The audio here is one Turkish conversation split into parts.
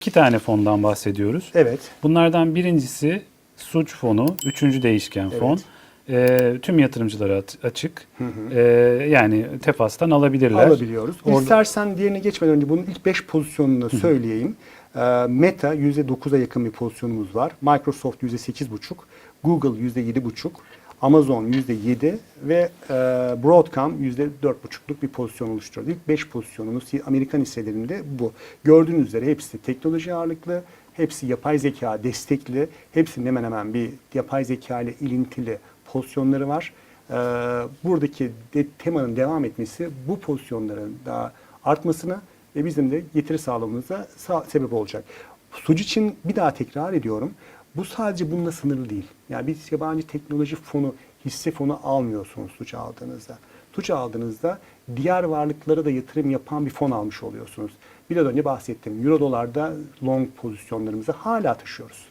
İki tane fondan bahsediyoruz. Evet. Bunlardan birincisi suç fonu, üçüncü değişken fon. Ee, tüm yatırımcılara at- açık. Ee, yani tefastan alabilirler. Alabiliyoruz. Orada- İstersen diğerine geçmeden önce bunun ilk 5 pozisyonunu söyleyeyim. Ee, Meta %9'a yakın bir pozisyonumuz var. Microsoft %8,5. Google %7,5. Amazon %7 ve e, Broadcom %4,5'luk bir pozisyon oluşturuyor. İlk 5 pozisyonumuz Amerikan hisselerinde bu. Gördüğünüz üzere hepsi teknoloji ağırlıklı, hepsi yapay zeka destekli, hepsinin hemen hemen bir yapay zeka ile ilintili pozisyonları var. Ee, buradaki de, temanın devam etmesi bu pozisyonların daha artmasına ve bizim de getiri sağlamamıza sa- sebep olacak. Suç için bir daha tekrar ediyorum. Bu sadece bununla sınırlı değil. Yani biz yabancı teknoloji fonu, hisse fonu almıyorsunuz suç aldığınızda. Suç aldığınızda diğer varlıklara da yatırım yapan bir fon almış oluyorsunuz. Biraz önce bahsettim. Euro dolarda long pozisyonlarımızı hala taşıyoruz.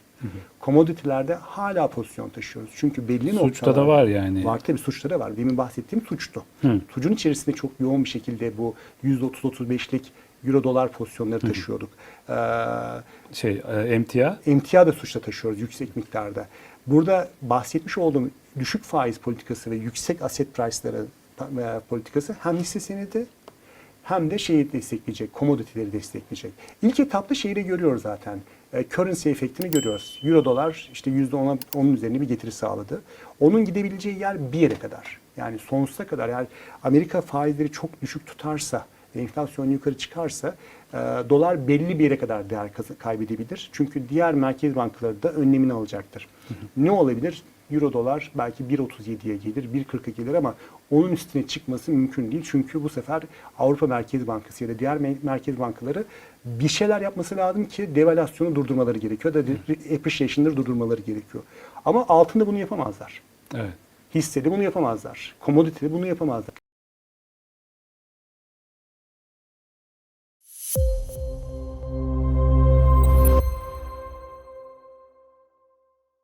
Commodity'lerde hala pozisyon taşıyoruz. Çünkü belli Suçta noktalarda... da var yani. Var tabii suçta da var. Demin bahsettiğim suçtu. Hı. Sucun içerisinde çok yoğun bir şekilde bu %30-35'lik euro dolar pozisyonları taşıyorduk. Ee, Şey, e, emtia. emtia da suçta taşıyoruz yüksek miktarda. Burada bahsetmiş olduğum düşük faiz politikası ve yüksek asset price'ları e, politikası hem hisse senedi hem de şeyi destekleyecek, commodity'leri destekleyecek. İlk etapta şeyi görüyoruz zaten. E, currency efektini görüyoruz. Euro dolar işte %10'a onun üzerine bir getiri sağladı. Onun gidebileceği yer bir yere kadar. Yani sonsuza kadar yani Amerika faizleri çok düşük tutarsa enflasyon yukarı çıkarsa e, dolar belli bir yere kadar değer kaybedebilir. Çünkü diğer merkez bankaları da önlemini alacaktır. Ne olabilir? Euro dolar belki 1.37'ye gelir, 1.40'a gelir ama onun üstüne çıkması mümkün değil. Çünkü bu sefer Avrupa Merkez Bankası ya da diğer me- merkez bankaları bir şeyler yapması lazım ki devalüasyonu durdurmaları gerekiyor da appreciation'ları durdurmaları gerekiyor. Ama altında bunu yapamazlar. Evet. Hissede bunu yapamazlar. Commodity'de bunu yapamazlar.